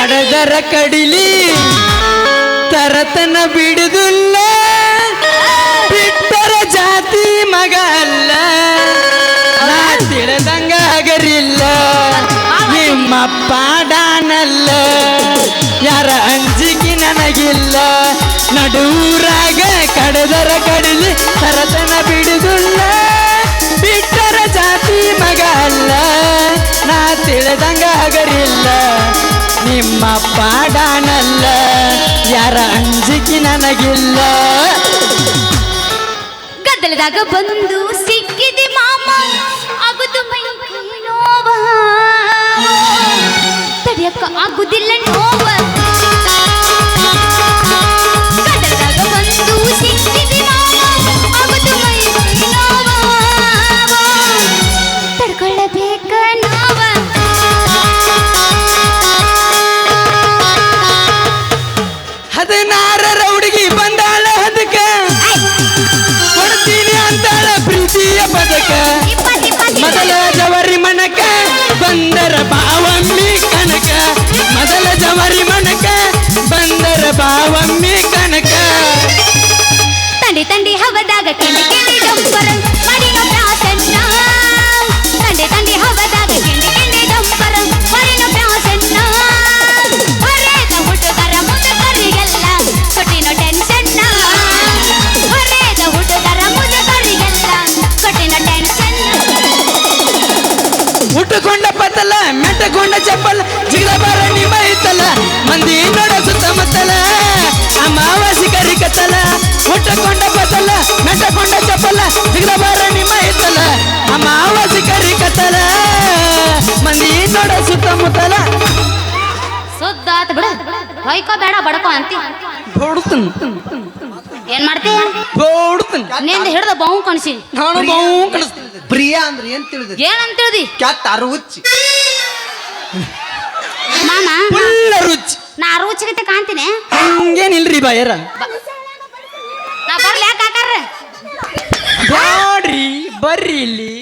ಕಡದರ ಕಡಿಲಿ ತರತನ ಬಿಡುದಿಲ್ಲ. ಬಿಟ್ಟರ ಜಾತಿ ಮಗ ಅಲ್ಲ. ನಾ ತಿಳಿದಂಗ ಹಗರಿಲ್ಲ. ನಿಮ್ಮಪ್ಪ ಡಾನಲ್ಲ. ಯಾರ ಅಂಜಿಕೆ ನನಗಿಲ್ಲ. ನಡೂರಾಗ ಕಡದರ ಕಡಿಲಿ. ನಿಮ್ಮ ಪಾಡಾನಲ್ಲ ಯಾರ ಅಂಜಿಕೆ ನನಗಿಲ್ಲ. ಗದ್ದಲದಾಗ ಬಂದು ಸಿಕ್ಕಿದೆ ಮಾಮ ಆಗುದು ನೋವ. ತಡಿಯಕ್ಕ ಆಗುದಿಲ್ಲ ನೋವ. ಬಾವಮ್ಮಿ ಕನಕ ತಂಡಿ ತಂಡಿ ಹವದಾಗ ಕೆಂಡಿ ಕಿಂಡಿ ಡಂಬರ ಮರಿನೋ ಪ್ರಾಸನ್ನ ತಂಡಿ ತಂಡಿ ಹವದಾಗ ಕಿಂಡಿ ಕಿಂಡಿ ಡಂಬರ ಮರಿನೋ ಪ್ರಾಸನ್ನ ಹೊರೇದ ಹುಡುಗರ ಮುದುಕರಿಗೆಲ್ಲ ಕೊಟ್ಟಿನೋ ಟೆನ್ಷನ್ನ ಹೊರೇದ ಹುಡುಗರ ಮುದುಕರಿಗೆಲ್ಲ ಕೊಟ್ಟಿನೋ ಟೆನ್ಷನ್ ಉಟ್ಟುಕೊಂಡ ಪತಲ ಮೆಟ್ಟಕೊಂಡ ಚಪ್ಪಲ ಜಿಗದ ಬಾರ ನಿಮ್ಮ ಐತಲ ಮಂದಿ ನೋಡ ಸುತ್ತಮುತ್ತಲ ಅಮಾವಾಸಿ ಕರಿಕತ್ತಲ ಉಟ್ಟುಕೊಂಡ ಪತಲ ಕೊಂಡ ಚಪ್ಪಲ ಜಿಗದ ಬಾರ ನಿಮ್ಮ ಐತಲ ಅಮಾವಾಸಿ ಕರಿಕತ್ತಲ ಮಂದಿ ನೋಡ ಸುತ್ತಮುತ್ತಲ. ಸುದ್ದ ಆತ್ ಬಿಡ. ಹೊಯ್ಕೋ ಬೇಡ ಬಡಕೋ ಅಂತಿ. ಬೋಡ್ತನ್. ಏನ್ ಮಾಡ್ತಿ? ಬೋಡ್ತನ್. ನಿಂದ ಹಿಡ್ದ ಬಾವು ಕಣಸಿ. ನಾನು ಬಾವು ಕಣಸ್ ಪ್ರಿಯಾ ಅಂದ್ರೆ ಏನ್ ತಿಳಿದ? ಏನಂತ ಹೇಳ್ದಿ ಕ್ಯಾತ್ ಅರುಚಿ. ಮಾಮ. ಫುಲ್ಲ ರುಚಿ ನಾ ರುಚಿಗತೆ ಕಾಣ್ತೀನಿ. ಹಂಗೇನಿಲ್ರಿ ಬಾಯರ? ನಾ ಬರ್ಲಿ ಯಾಕೆ ಹಾಕಾರ ಬಾಡ್ರಿ ಬರ್ರಿ ಇಲ್ಲಿ.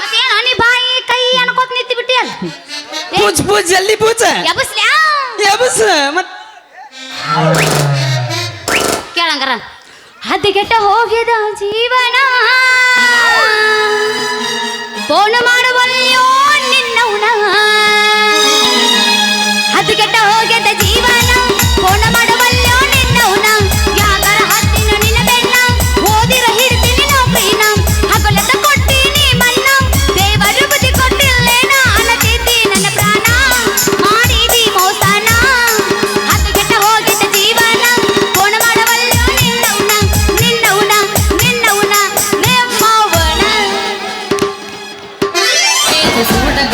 ಮತ್ತೇನು ನೀ ಬಾಯಿ ಕೈ ಅನ್ಕೋತ ನಿಂತಿ ಬಿಟ್ಟಿಯಲ್ಲ ಪೂಜ್ ಪೂಜ್ ಜಲ್ದಿ ಪೂಜ. ಎಬಸ್ಲ್ಯಾ ಎಬಸ್ ಮತ್ ಕೇಳಂಗಾರ. ಹದ್ದಿಗೆಟ್ಟ ಹೋಗಿದ ಜೀವನ. ಫೋನ್ ಮಾಡುವಲ್ಯೋ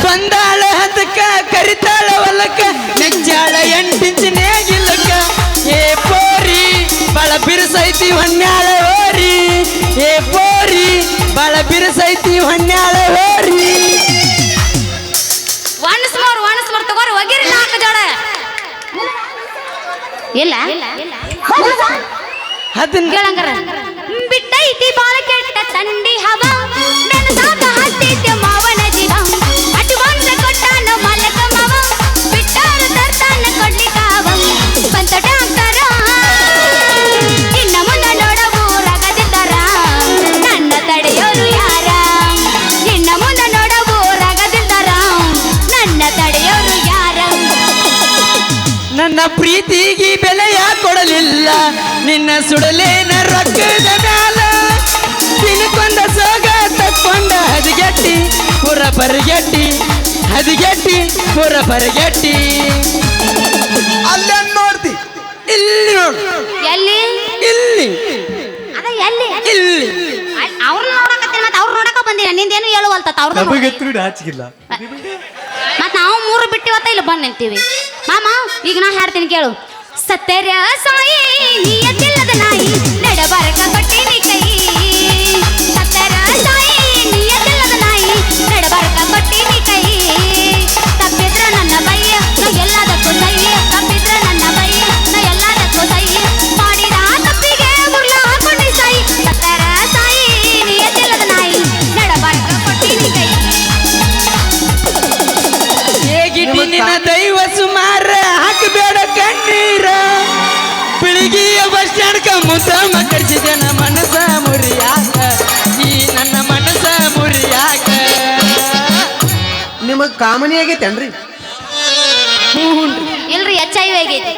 ಬಂದಾಳ ಹದಕ್ಕ ಕರಿತಾಳ ಹೊಲಕ್ಕ ಬಿರುಸೈತಿ ಹೊನ್ಯಾಳ ಹೋರಿ. ಏ ಪೋರಿ ಬಾಳ ಬಿರುಸೈತಿ ಹೊನ್ಯಾಳ ಹೋರಿ. ಒಣಸ್ ಮೋರ್ ಒಣಸ್ ಮೋರ್ ತಗೋರಿ ಒಗಿರಿ ನಾಲ್ಕು ಜೋಡ. ಇಲ್ಲ? ಅದನ್ನ ಕೇಳಂಗಾರ. ಬಿಟ್ಟೈತಿ ಬಾಳ ಕೆಟ್ಟ ತಂಡಿ ಹವ. ನನ್ನ ಸಾಕ ಹತ್ತಿದ್ದೆ ಮಾವನ ಪ್ರೀತಿಗೆ ಬೆಲೆಯ ಕೊಡಲಿಲ್ಲ. ನಿನ್ನ ಸುಡಲೇನ ರೊಕ್ಕದ ಮ್ಯಾಲ. ತಿನ್ಕೊಂಡ ಸೋಗ ತಕ್ಕೊಂಡ ಹದಿಗೆಟ್ಟಿ ಪುರ ಬರಗೆಟ್ಟಿ ಹದಿಗೆಟ್ಟಿ ಪುರ ಬರಗೆಟ್ಟಿ ಅಲ್ಲೇ ನೋಡ್ತಿ? ಇಲ್ಲಿ ನೋಡು. ಎಲ್ಲಿ? ಇಲ್ಲಿ. ಅದ ಎಲ್ಲಿ? ಇಲ್ಲಿ. ಅವ್ರು ನೋಡಕತ್ತೀನಿ ಮತ್ತೆ ಅವ್ರು ನೋಡಕ ಬಂದಿನ ನಿಂದೇನು ಹೇಳುವಲ್ತ? ಅವ್ರದ್ದು ನೋಡಿ. ಹಾಚಿಗಿಲ್ಲ ಮತ್ತೆ ನಾವು ಮೂರು ಇಲ್ಲ ಬಂದ್ ನಿಂತೀವಿ. ಮಾಮ, ಈಗ ನಾ ಹಾಡ್ತೀನಿ ಕೇಳು. ಸತ್ತೆ ಸಾಯಿ ನಿಯತಿಲ್ಲದ ನಾಯಿ, ನಡಬಾರಕ ಕೊಟ್ಟಿನಿ ಕೈ. ಜಾಣಕ ಮುದ್ದ ಮಕ್ಕಳಿಸಿದೆ ನನ್ನ ಮನಸ್ಸ ಮುರಿಯಾಕ. ಈ ನನ್ನ ಮನಸ್ಸ ಮುರಿಯಾಕ. ನಿಮಗ್ ಕಾಮನಿ ಆಗೈತೇನ್ರಿ ಇಲ್ರಿ ಎಚ್ ಐ ವಿ ಆಗೈತಿ.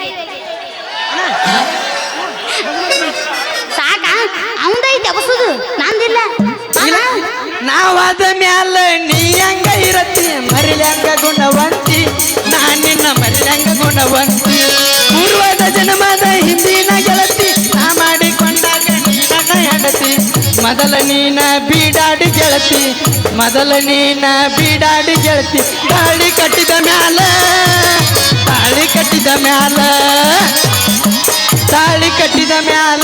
ಸಾಕ? ಅವಂದೈತಿ ಅಬಸುದು ನಂದಿಲ್ಲ. ಇಲ್ಲ ನಾವಾದ ಮ್ಯಾಲ ನೀ ಹಂಗ ಇರತ್ತಿ? ಮರಿಲ್ಯಾಂಗ ಗುಣವಂತಿ? ನಾನಿನ್ನ ಮರಿಲ್ಯಾಂಗ ಗುಣವಂತಿ? ಪೂರ್ವದ ಜನ್ಮದ ಗೆಳತಿ ಮೊದಲ ನೀನ ಬೀಡಾಡಿ ಗೆಳತಿ ತಾಳಿ ಕಟ್ಟಿದ ಮ್ಯಾಲ ತಾಳಿ ಕಟ್ಟಿದ ಮ್ಯಾಲ ತಾಳಿ ಕಟ್ಟಿದ ಮ್ಯಾಲ